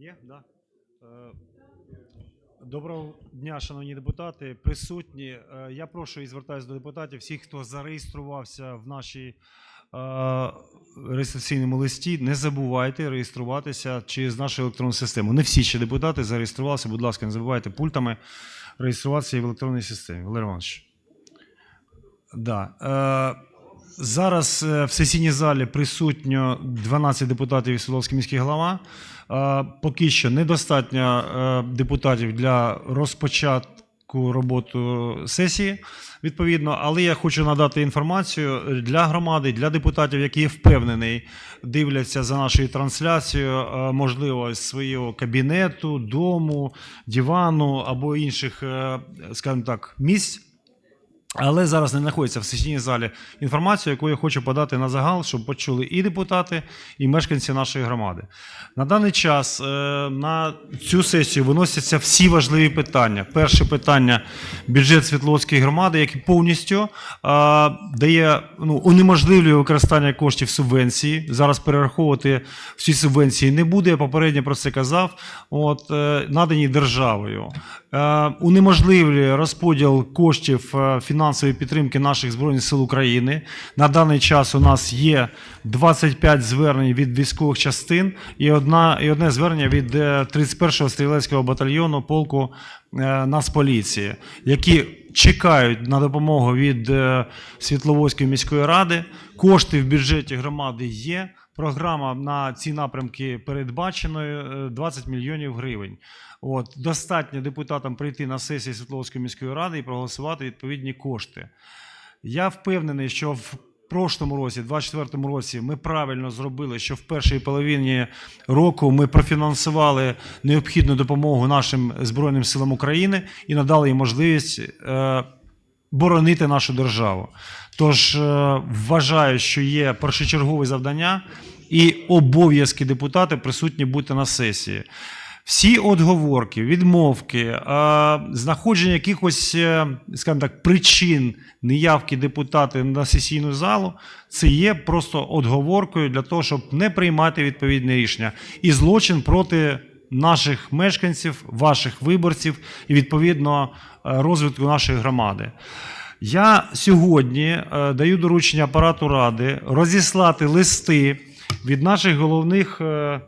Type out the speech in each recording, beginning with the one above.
Є, да. Е, Доброго дня, шановні депутати, присутні. Е, Я прошу і звертаюся до депутатів, всіх, хто зареєструвався в нашій е, реєстраційному листі, не забувайте реєструватися через нашу електронну систему. Не всі ще депутати зареєструвалися. Будь ласка, не забувайте пультами реєструватися в електронній системі. Валерій Іванович. Да. Зараз е, в сесійній залі присутньо 12 депутатів і Світловський міський голова. Е, поки що недостатньо е, депутатів для розпочатку роботи сесії, відповідно, але я хочу надати інформацію для громади, для депутатів, які впевнений, дивляться за нашою трансляцією, можливо, з свого кабінету, дому, дивану або інших, скажімо так, місць. Але зараз не знаходиться в сесійній залі інформацію, яку я хочу подати на загал, щоб почули і депутати, і мешканці нашої громади. На даний час е, на цю сесію виносяться всі важливі питання. Перше питання бюджет Світловської громади, який повністю е, дає ну, унеможливлює використання коштів субвенції. Зараз перераховувати всі субвенції не буде. Я попередньо про це казав. От е, надані державою. Унеможливлює розподіл коштів е, фінансової підтримки наших збройних сил України. На даний час у нас є 25 звернень від військових частин і одна і одне звернення від е, 31-го стрілецького батальйону полку е, Нацполіції, які чекають на допомогу від е, Світловодської міської ради. Кошти в бюджеті громади є. Програма на ці напрямки передбаченою е, 20 мільйонів гривень. От достатньо депутатам прийти на сесію Світловської міської ради і проголосувати відповідні кошти. Я впевнений, що в прошлому році, 24-му році, ми правильно зробили, що в першій половині року ми профінансували необхідну допомогу нашим Збройним силам України і надали їм можливість е, боронити нашу державу. Тож е, вважаю, що є першочергове завдання і обов'язки депутата присутні бути на сесії. Всі отговорки, відмовки, знаходження якихось, е, скажімо так, причин неявки депутата на сесійну залу, це є просто отговоркою для того, щоб не приймати відповідне рішення. І злочин проти наших мешканців, ваших виборців і відповідно е, розвитку нашої громади. Я сьогодні е, даю доручення апарату ради розіслати листи від наших головних. е,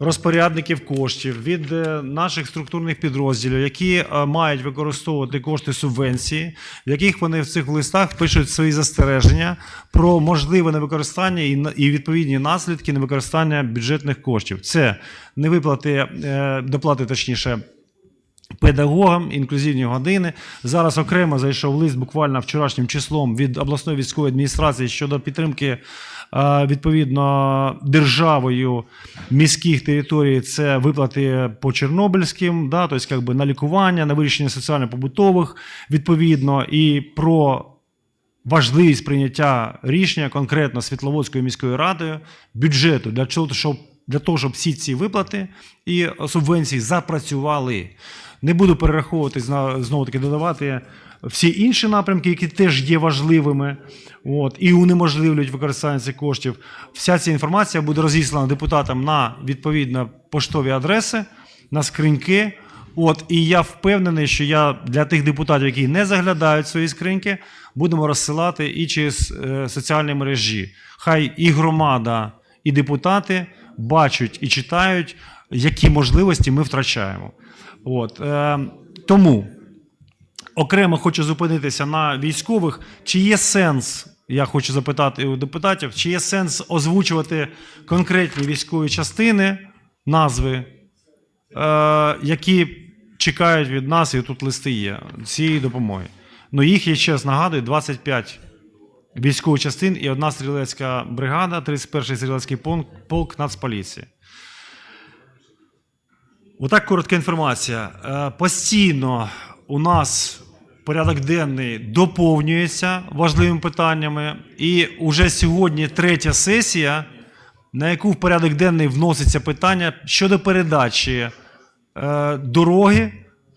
розпорядників коштів від е, наших структурних підрозділів, які е, мають використовувати кошти субвенції, в яких вони в цих листах пишуть свої застереження про можливе невикористання і відповідні наслідки невикористання бюджетних коштів. Це невиплати е, доплати, точніше. Педагогам інклюзивні години зараз окремо зайшов лист буквально вчорашнім числом від обласної військової адміністрації щодо підтримки відповідно державою міських територій. Це виплати по Чорнобильським, да, тобто якби на лікування, на вирішення соціально-побутових відповідно і про важливість прийняття рішення конкретно Світловодською міською радою бюджету для того, щоб для того, щоб всі ці виплати і субвенції запрацювали. Не буду перераховувати знову таки додавати всі інші напрямки, які теж є важливими, от, і унеможливлюють використання цих коштів. Вся ця інформація буде розіслана депутатам на відповідно поштові адреси, на скриньки. От, і я впевнений, що я для тих депутатів, які не заглядають свої скриньки, будемо розсилати і через е, соціальні мережі. Хай і громада, і депутати бачать і читають, які можливості ми втрачаємо. От, е, тому окремо хочу зупинитися на військових. Чи є сенс, я хочу запитати у депутатів, чи є сенс озвучувати конкретні військові частини, назви, е, які чекають від нас, і тут листи є цієї допомоги. Ну їх, я ще раз нагадую, 25 військових частин і одна стрілецька бригада, 31-й стрілецький полк, полк Нацполіції. Отак коротка інформація. Е, Постійно у нас порядок денний доповнюється важливими питаннями, і уже сьогодні третя сесія, на яку в порядок денний вноситься питання щодо передачі е, дороги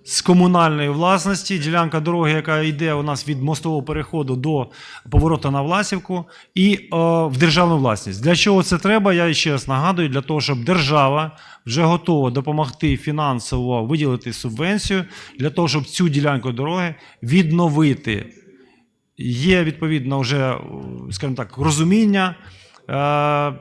з комунальної власності, ділянка дороги, яка йде у нас від мостового переходу до повороту на Власівку, і е, в державну власність. Для чого це треба? Я ще раз нагадую, для того, щоб держава вже готова допомогти фінансово виділити субвенцію для того, щоб цю ділянку дороги відновити. Є відповідно вже, е, скажімо так, розуміння. Е,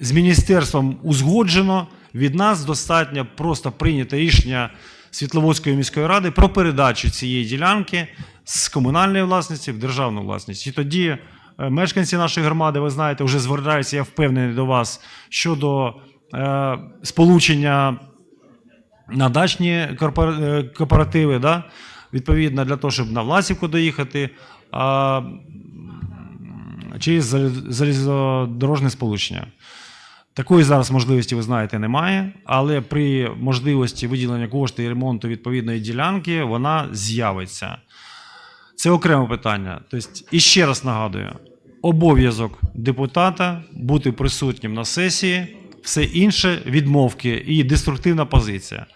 з міністерством узгоджено. Від нас достатньо просто прийняти рішення Світловодської міської ради про передачу цієї ділянки з комунальної власності в державну власність. І тоді е, мешканці нашої громади, ви знаєте, вже звертаються, я впевнений до вас щодо е, сполучення на дачні е, кооперативи, да? відповідно, для того, щоб на Власівку доїхати, м, через залізодорожне сполучення. Такої зараз можливості, ви знаєте, немає, але при можливості виділення коштів і ремонту відповідної ділянки вона з'явиться. Це окреме питання. Тобто, і ще раз нагадую: обов'язок депутата бути присутнім на сесії, все інше відмовки і деструктивна позиція.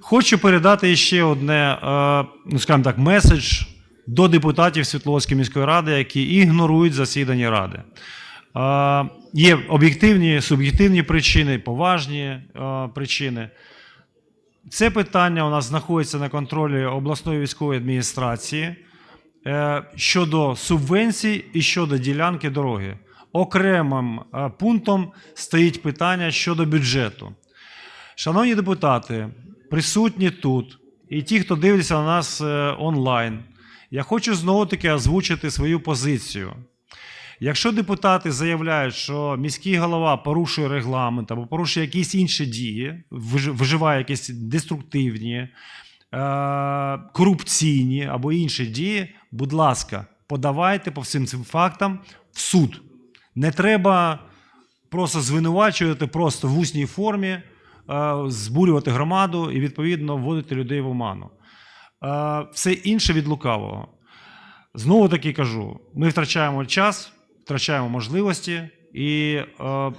Хочу передати ще одне, е, ну скажімо так, меседж до депутатів Світловодської міської ради, які ігнорують засідання ради. Є об'єктивні, суб'єктивні причини, поважні е, причини. Це питання у нас знаходиться на контролі обласної військової адміністрації е, щодо субвенцій і щодо ділянки дороги. Окремим е, пунктом стоїть питання щодо бюджету. Шановні депутати, присутні тут, і ті, хто дивиться на нас е, онлайн, я хочу знову таки озвучити свою позицію. Якщо депутати заявляють, що міський голова порушує регламент або порушує якісь інші дії, виж- вживає якісь деструктивні, е, корупційні або інші дії, будь ласка, подавайте по всім цим фактам в суд. Не треба просто звинувачувати просто в усній формі, е, збурювати громаду і відповідно вводити людей в оману. Е, Все інше від лукавого. Знову таки кажу: ми втрачаємо час, втрачаємо можливості, і е,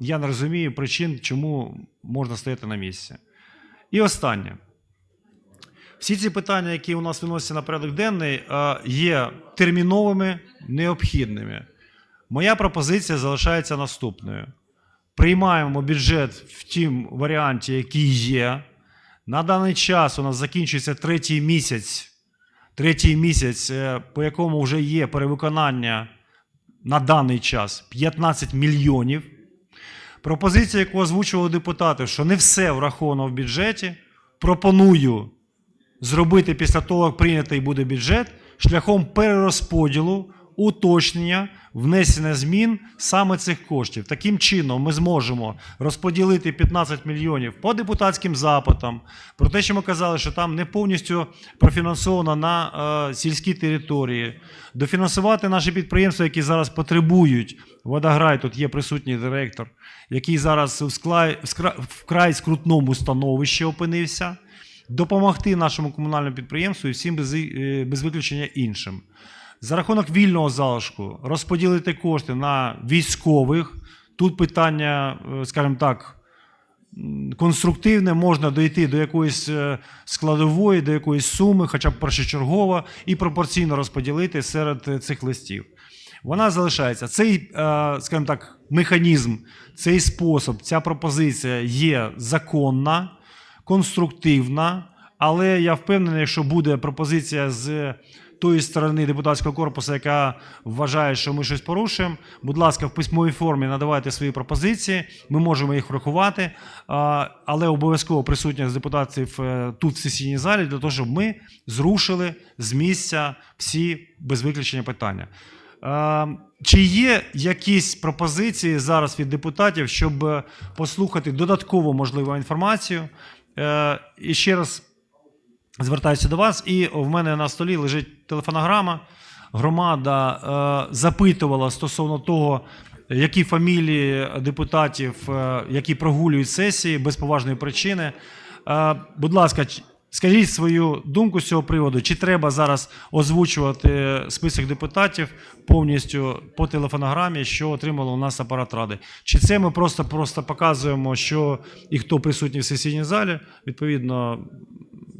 я не розумію причин, чому можна стояти на місці. І останнє. Всі ці питання, які у нас виносяться на порядок денний, е, є терміновими, необхідними. Моя пропозиція залишається наступною: приймаємо бюджет в тім варіанті, який є. На даний час у нас закінчується третій місяць, третій місяць, е, по якому вже є перевиконання на даний час 15 мільйонів. Пропозиція, яку озвучували депутати, що не все враховано в бюджеті. Пропоную зробити після того, як прийнятий буде бюджет, шляхом перерозподілу, уточнення, внесення змін саме цих коштів. Таким чином, ми зможемо розподілити 15 мільйонів по депутатським запитам. Про те, що ми казали, що там не повністю профінансовано на е, сільській території, дофінансувати наші підприємства, які зараз потребують. Водограй, тут є присутній директор, який зараз вкрай скрутному становищі опинився допомогти нашому комунальному підприємству і всім без, е, без виключення іншим. За рахунок вільного залишку розподілити кошти на військових. Тут питання, е, скажімо так, конструктивне, можна дійти до якоїсь е, складової, до якоїсь суми, хоча б першочергово, і пропорційно розподілити серед е, цих листів. Вона залишається. Цей, скажімо так, механізм, цей спосіб, ця пропозиція є законна, конструктивна, але я впевнений, якщо буде пропозиція з тої сторони депутатського корпусу, яка вважає, що ми щось порушуємо, будь ласка, в письмовій формі надавайте свої пропозиції, ми можемо їх врахувати, але обов'язково присутність депутатів е, тут в сесійній залі для того, щоб ми зрушили з місця всі без виключення питання. Чи є якісь пропозиції зараз від депутатів, щоб е, послухати додаткову можливу інформацію? Е, І ще раз звертаюся до вас. І в мене на столі лежить телефонограма. Громада е, запитувала стосовно того, які фамілії депутатів, е, які прогулюють сесії без поважної причини. Е, будь ласка, скажіть свою думку з цього приводу, чи треба зараз озвучувати список депутатів повністю по телефонограмі, що отримало у нас апарат ради? Чи це ми просто, просто показуємо, що і хто присутній в сесійній залі, відповідно,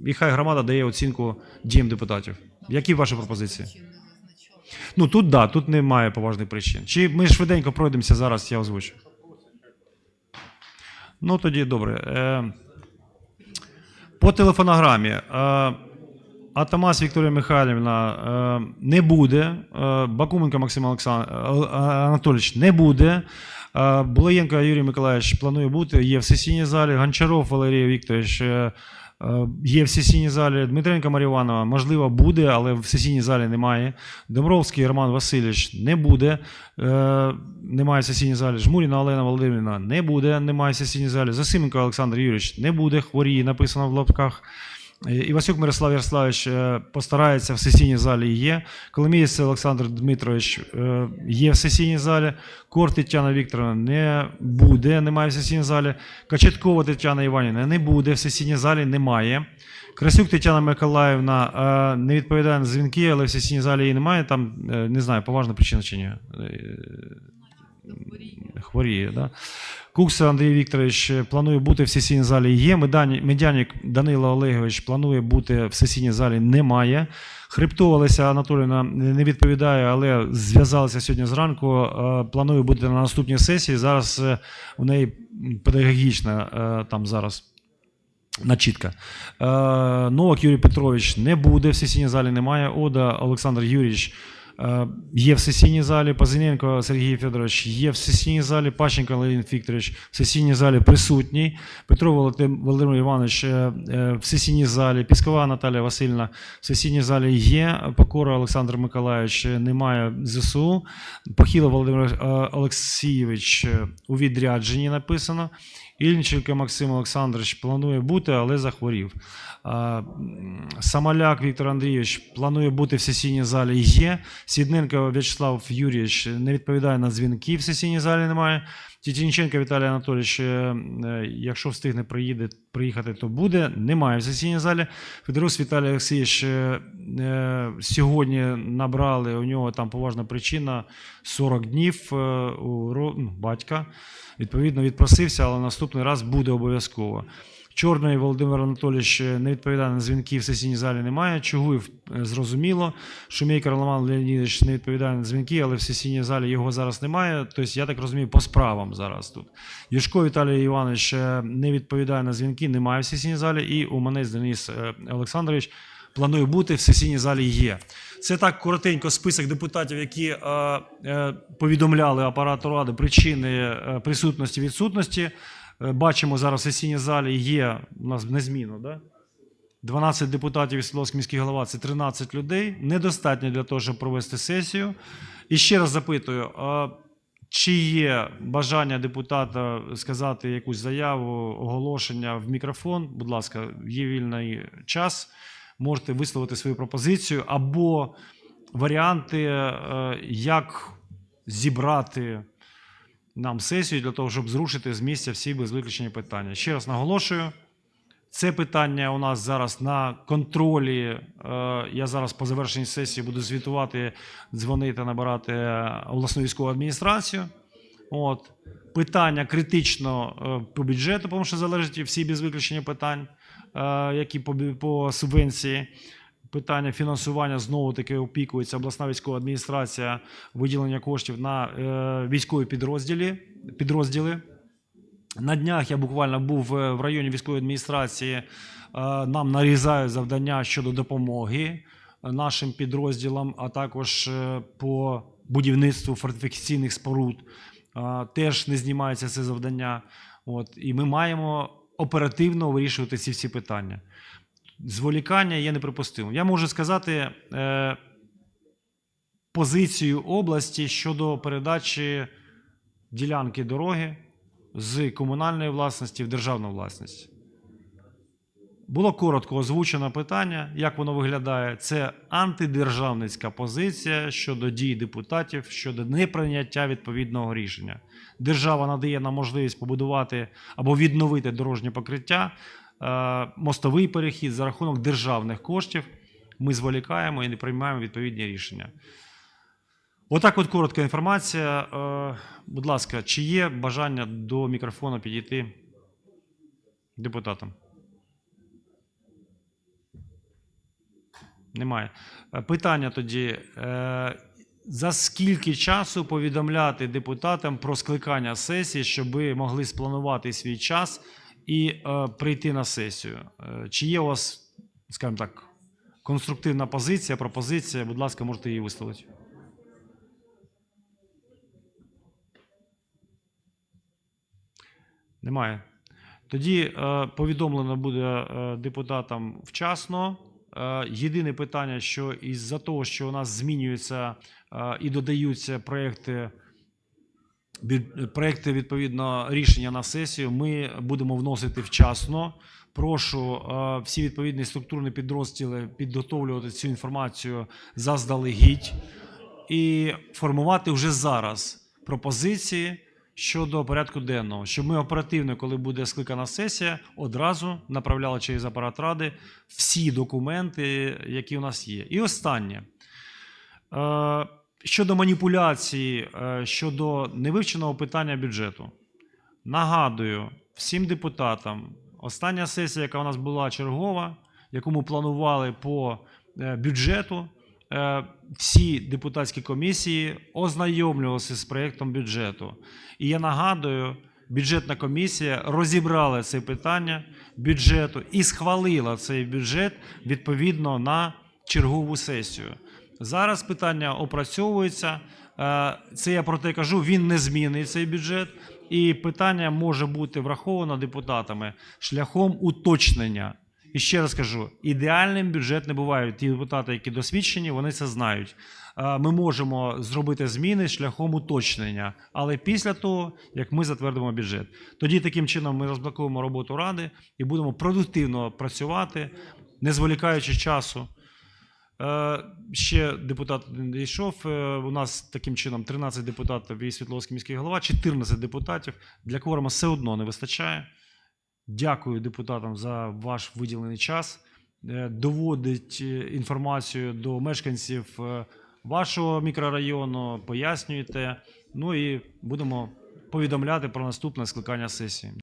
і хай громада дає оцінку діям депутатів. Які ваші пропозиції? Ну тут да, тут немає поважних причин. Чи ми швиденько пройдемося зараз, я озвучу. Ну тоді добре. Е, по телефонограмі. Е, Атамас Вікторія Михайлівна е, не буде. Бакуменко Максим Анатолійович не буде. Булаєнко Юрій Миколаївич планує бути, є в сесійній залі. Гончаров Валерій Вікторович є в сесійній залі. Дмитренка Маріванова, можливо, буде, але в сесійній залі немає. Домровський Роман Васильович не буде. Е, Немає в сесійній залі. Жмуріна Олена Володимирівна не буде, немає в сесійній залі. Засименко Олександр Юрійович не буде. Хворіє, написано в лапках. Івасюк Мирослав Ярославович е, постарається в сесійній залі є. Коломієць Олександр Дмитрович е, є в сесійній залі. Кор Тетяна Вікторовна не буде, немає в сесійній залі. Качеткова Тетяна Іванівна не буде, в сесійній залі немає. Красюк Тетяна Миколаївна е, не відповідає на дзвінки, але в сесійній залі її немає. Там не знаю, поважна причина чи ні. Хворіє, да? Кукса Андрій Вікторович планує бути в сесійній залі. Є. Медяник Данило Олегович планує бути в сесійній залі. Немає. Хребтова Олеся не відповідає, але зв'язалася сьогодні зранку. е, Планує бути на наступній сесії. Зараз е, у неї педагогічна е, там зараз. Начітка. Новак Юрій Петрович не буде в сесійній залі, немає. Ода Олександр Юрійович є в сесійній залі. Пазиненко Сергій Федорович є в сесійній залі. Пащенко Леонід Вікторович в сесійній залі присутній. Петро Володимир Іванович е, е, в сесійній залі. Піскова Наталія Васильівна в сесійній залі є. Покора Олександр Миколаївич е, немає ЗСУ. Похило Володимир е, Олексійович е, у відрядженні написано. Ільниченко Максим Олександрович планує бути, але захворів. Самоляк Віктор Андрійович планує бути в сесійній залі. Є. Сідненко В'ячеслав Юрійович не відповідає на дзвінки. В сесійній залі немає. Тітінченко Віталій Анатолійович, е, е, якщо встигне приїде, приїхати, то буде. Немає в сесійній залі. Федорус Віталій Олексійович е, сьогодні набрали, у нього там поважна причина 40 днів у ну, батька. Відповідно, відпросився, але наступний раз буде обов'язково. Чорний Володимир Анатолійович е, не відповідає на дзвінки в сесійній залі немає. Чугуєв е, зрозуміло. Шумейкер Роман Леонідович не відповідає на дзвінки, але в сесійній залі його зараз немає. Тобто, я так розумію, по справам зараз тут. Юшко Віталій Іванович е, не відповідає на дзвінки, немає в сесійній залі. І Уманець Денис е, Олександрович планує бути в сесійній залі є. Це так коротенько список депутатів, які повідомляли апарату ради причини присутності відсутності. Е, Бачимо зараз в сесійній залі є у нас незмінно, да? 12 депутатів і Світловський міський голова це 13 людей. Недостатньо для того, щоб провести сесію. І ще раз запитую: чи є бажання депутата сказати якусь заяву, оголошення в мікрофон? Будь ласка, є вільний час. Можете висловити свою пропозицію або варіанти, е, як зібрати нам сесію для того, щоб зрушити з місця всі без виключення питання. Ще раз наголошую. Це питання у нас зараз на контролі. Е, Я зараз по завершенні сесії буду звітувати, дзвонити, набирати обласну військову адміністрацію. От. Питання критично е, по бюджету, тому що залежить всі без виключення питань, е, які по, по субвенції. Питання фінансування знову таки опікується обласна військова адміністрація, виділення коштів на е, військові підрозділі, підрозділи. На днях я буквально був е, в районі військової адміністрації. е, Нам нарізають завдання щодо допомоги нашим підрозділам, а також по будівництву фортифікаційних споруд. Теж не знімається це завдання. От, і ми маємо оперативно вирішувати ці всі питання. Зволікання є неприпустимим. Я можу сказати е, позицію області щодо передачі ділянки дороги з комунальної власності в державну власність. Було коротко озвучено питання, як воно виглядає. Це антидержавницька позиція щодо дій депутатів щодо неприйняття відповідного рішення. Держава надає нам можливість побудувати або відновити дорожнє покриття, мостовий перехід за рахунок державних коштів. Ми зволікаємо і не приймаємо відповідні рішення. Отак, от коротка інформація. Е, Будь ласка, чи є бажання до мікрофону підійти депутатам? Немає. Е, Питання тоді. Е, за скільки часу повідомляти депутатам про скликання сесії, щоб могли спланувати свій час і е, прийти на сесію? Е, чи є у вас, скажімо так, конструктивна позиція, пропозиція? Будь ласка, можете її висловити. Немає. Тоді е, повідомлено буде е, депутатам вчасно. Е, єдине питання, що із-за того, що у нас змінюються е, і додаються проекти, проекти відповідно рішення на сесію, ми будемо вносити вчасно. Прошу е, всі відповідні структурні підрозділи підготовлювати цю інформацію заздалегідь і формувати вже зараз пропозиції щодо порядку денного, щоб ми оперативно, коли буде скликана сесія, одразу направляли через апарат ради всі документи, які у нас є. І останнє. Щодо маніпуляції, е, щодо невивченого питання бюджету. Нагадую всім депутатам, остання сесія, яка у нас була чергова, яку ми планували по е, бюджету, е, всі депутатські комісії ознайомлювалися з проєктом бюджету. І я нагадую, бюджетна комісія розібрала це питання бюджету і схвалила цей бюджет відповідно на чергову сесію. Зараз питання опрацьовується. Е, Це я про те кажу, він не змінний цей бюджет, і питання може бути враховано депутатами шляхом уточнення. І ще раз кажу: ідеальним бюджет не буває. Ті депутати, які досвідчені, вони це знають. Е, Ми можемо зробити зміни шляхом уточнення, але після того, як ми затвердимо бюджет, тоді таким чином ми розблокуємо роботу ради і будемо продуктивно працювати, не зволікаючи часу. Е, Ще депутат не дійшов. Е, У нас таким чином 13 депутатів і Світловський міський голова, 14 депутатів. Для кворума все одно не вистачає. Дякую депутатам за ваш виділений час. Е, Доводить інформацію до мешканців вашого мікрорайону, пояснюєте. Ну і будемо повідомляти про наступне скликання сесії.